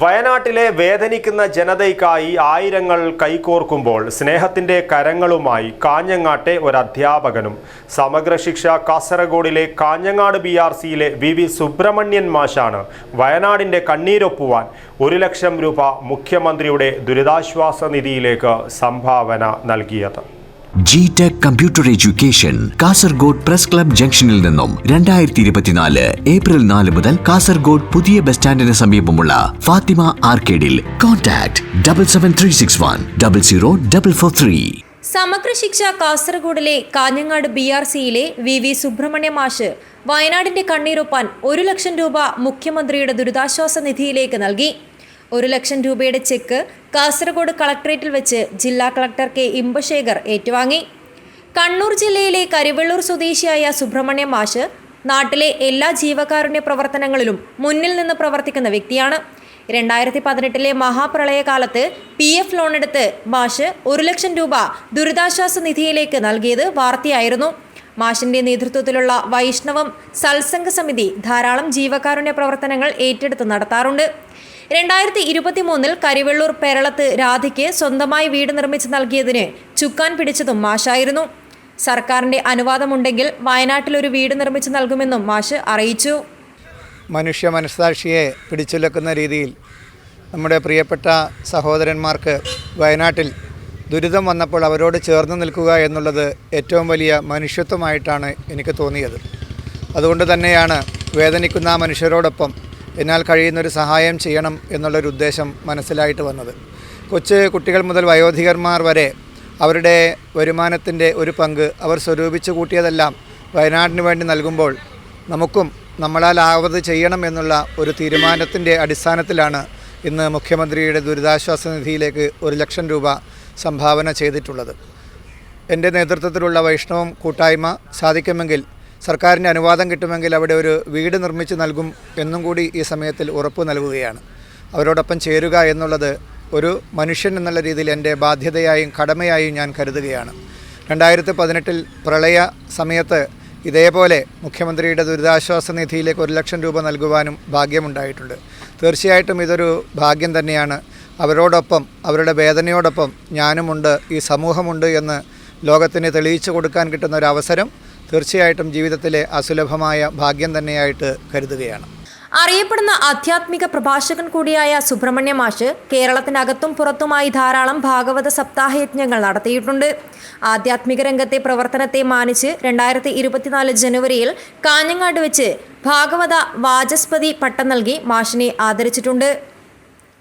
വയനാട്ടിലെ വേദനിക്കുന്ന ജനതയ്ക്കായി ആയിരങ്ങൾ കൈകോർക്കുമ്പോൾ സ്നേഹത്തിന്റെ കരങ്ങളുമായി കാഞ്ഞങ്ങാട്ടെ ഒരു അധ്യാപകനും സമഗ്ര ശിക്ഷ കാസർഗോഡിലെ കാഞ്ഞങ്ങാട് ബി ആർ സിയിലെ വി വി സുബ്രഹ്മണ്യൻ മാഷാണ് വയനാടിന്റെ കണ്ണീരൊപ്പുവാൻ ഒരു ലക്ഷം രൂപ മുഖ്യമന്ത്രിയുടെ ദുരിതാശ്വാസ നിധിയിലേക്ക് സംഭാവന നൽകിയത്. G tech computer education Kasaragod press club ജംഗ്ഷനിൽ നിന്നും രണ്ടായിരത്തി ഇരുപത്തിനാല് ഏപ്രിൽ നാല് മുതൽ കാസർഗോഡ് പുതിയ ബസ് സ്റ്റാൻഡിന് സമീപമുള്ള Fathima ആർക്കേഡിൽ contact double seven three six one double zero double four three. Samagra Shiksha കാസർഗോഡിലെ Kanhangad B R സിയിലെ വി വി സുബ്രഹ്മണ്യ മാഷ് വയനാടിന്റെ കണ്ണീരൊപ്പാൻ ഒരു ലക്ഷം രൂപ മുഖ്യമന്ത്രിയുടെ ദുരിതാശ്വാസ നിധിയിലേക്ക് നൽകി. ഒരു ലക്ഷം രൂപയുടെ ചെക്ക് കാസർഗോഡ് കളക്ടറേറ്റിൽ വെച്ച് ജില്ലാ കളക്ടർ കെ ഇമ്പശേഖർ ഏറ്റുവാങ്ങി. കണ്ണൂർ ജില്ലയിലെ കരിവെള്ളൂർ സ്വദേശിയായ സുബ്രഹ്മണ്യ മാഷ് നാട്ടിലെ എല്ലാ ജീവകാരുണ്യ പ്രവർത്തനങ്ങളിലും മുന്നിൽ നിന്ന് പ്രവർത്തിക്കുന്ന വ്യക്തിയാണ്. രണ്ടായിരത്തി പതിനെട്ടിലെ മഹാപ്രളയകാലത്ത് പി എഫ് ലോണെടുത്ത് മാഷ് ഒരു ലക്ഷം രൂപ ദുരിതാശ്വാസ നിധിയിലേക്ക് നൽകിയത് വാർത്തയായിരുന്നു. മാഷിന്റെ നേതൃത്വത്തിലുള്ള വൈഷ്ണവം സത്സംഗ സമിതി ധാരാളം ജീവകാരുണ്യ പ്രവർത്തനങ്ങൾ ഏറ്റെടുത്ത് നടത്താറുണ്ട്. രണ്ടായിരത്തി ഇരുപത്തി മൂന്നിൽ കരിവെള്ളൂർ പേരളത്ത് രാധയ്ക്ക് സ്വന്തമായി വീട് നിർമ്മിച്ച് നൽകിയതിന് ചുക്കാൻ പിടിച്ചതും മാഷായിരുന്നു. സർക്കാരിന്റെ അനുവാദമുണ്ടെങ്കിൽ വയനാട്ടിലൊരു വീട് നിർമ്മിച്ച് നൽകുമെന്നും മാഷ് അറിയിച്ചു. മനുഷ്യ മനസ്സാക്ഷിയെ പിടിച്ചുലക്കുന്ന രീതിയിൽ നമ്മുടെ പ്രിയപ്പെട്ട സഹോദരന്മാർക്ക് വയനാട്ടിൽ ദുരിതം വന്നപ്പോൾ അവരോട് ചേർന്ന് നിൽക്കുക എന്നുള്ളത് ഏറ്റവും വലിയ മനുഷ്യത്വമായിട്ടാണ് എനിക്ക് തോന്നിയത്. അതുകൊണ്ട് തന്നെയാണ് വേദനിക്കുന്ന ആ മനുഷ്യരോടൊപ്പം എന്നാൽ കഴിയുന്നൊരു സഹായം ചെയ്യണം എന്നുള്ളൊരു ഉദ്ദേശം മനസ്സിലായിട്ട് വന്നത്. കൊച്ചു കുട്ടികൾ മുതൽ വയോധികന്മാർ വരെ അവരുടെ വരുമാനത്തിന്റെ ഒരു പങ്ക് അവർ സ്വരൂപിച്ച് കൂട്ടിയതെല്ലാം വയനാടിന് വേണ്ടി നൽകുമ്പോൾ നമുക്കും നമ്മളാൽ ആവത് ചെയ്യണം എന്നുള്ള ഒരു തീരുമാനത്തിന്റെ അടിസ്ഥാനത്തിലാണ് ഇന്ന് മുഖ്യമന്ത്രിയുടെ ദുരിതാശ്വാസ നിധിയിലേക്ക് ഒരു ലക്ഷം രൂപ സംഭാവന ചെയ്തിട്ടുള്ളത്. എന്റെ നേതൃത്വത്തിലുള്ള വൈഷ്ണവം കൂട്ടായ്മ സാധിക്കുമെങ്കിൽ സർക്കാരിന്റെ അനുവാദം കിട്ടുമെങ്കിൽ അവിടെ ഒരു വീട് നിർമ്മിച്ച് നൽകും എന്നും കൂടി ഈ സമയത്തിൽ ഉറപ്പ് നൽകുകയാണ്. അവരോടൊപ്പം ചേരുക എന്നുള്ളത് ഒരു മനുഷ്യൻ എന്നുള്ള രീതിയിൽ എന്റെ ബാധ്യതയായും കടമയായും ഞാൻ കരുതുകയാണ്. രണ്ടായിരത്തി പതിനെട്ടിൽ പ്രളയ സമയത്ത് ഇതേപോലെ മുഖ്യമന്ത്രിയുടെ ദുരിതാശ്വാസ നിധിയിലേക്ക് ഒരു ലക്ഷം രൂപ നൽകുവാനും ഭാഗ്യമുണ്ടായിട്ടുണ്ട്. തീർച്ചയായിട്ടും ഇതൊരു ഭാഗ്യം തന്നെയാണ്. അവരോടൊപ്പം അവരുടെ വേദനയോടൊപ്പം ഞാനുമുണ്ട് ഈ സമൂഹമുണ്ട് എന്ന് ലോകത്തിന് തെളിയിച്ചു കൊടുക്കാൻ കിട്ടുന്ന ഒരു അവസരം തീർച്ചയായിട്ടും ജീവിതത്തിലെ അസുലഭമായ ഭാഗ്യം തന്നെയായിട്ട് കരുതുകയാണ്. അറിയപ്പെടുന്ന ആധ്യാത്മിക പ്രഭാഷകൻ കൂടിയായ സുബ്രഹ്മണ്യ മാഷ് കേരളത്തിനകത്തും പുറത്തുമായി ധാരാളം ഭാഗവത സപ്താഹ യജ്ഞങ്ങൾ നടത്തിയിട്ടുണ്ട്. ആധ്യാത്മിക രംഗത്തെ പ്രവർത്തനത്തെ മാനിച്ച് രണ്ടായിരത്തി ഇരുപത്തിനാല് ജനുവരിയിൽ കാഞ്ഞങ്ങാട് വെച്ച് ഭാഗവത വാചസ്പതി പട്ടം നൽകി മാഷിനെ ആദരിച്ചിട്ടുണ്ട്.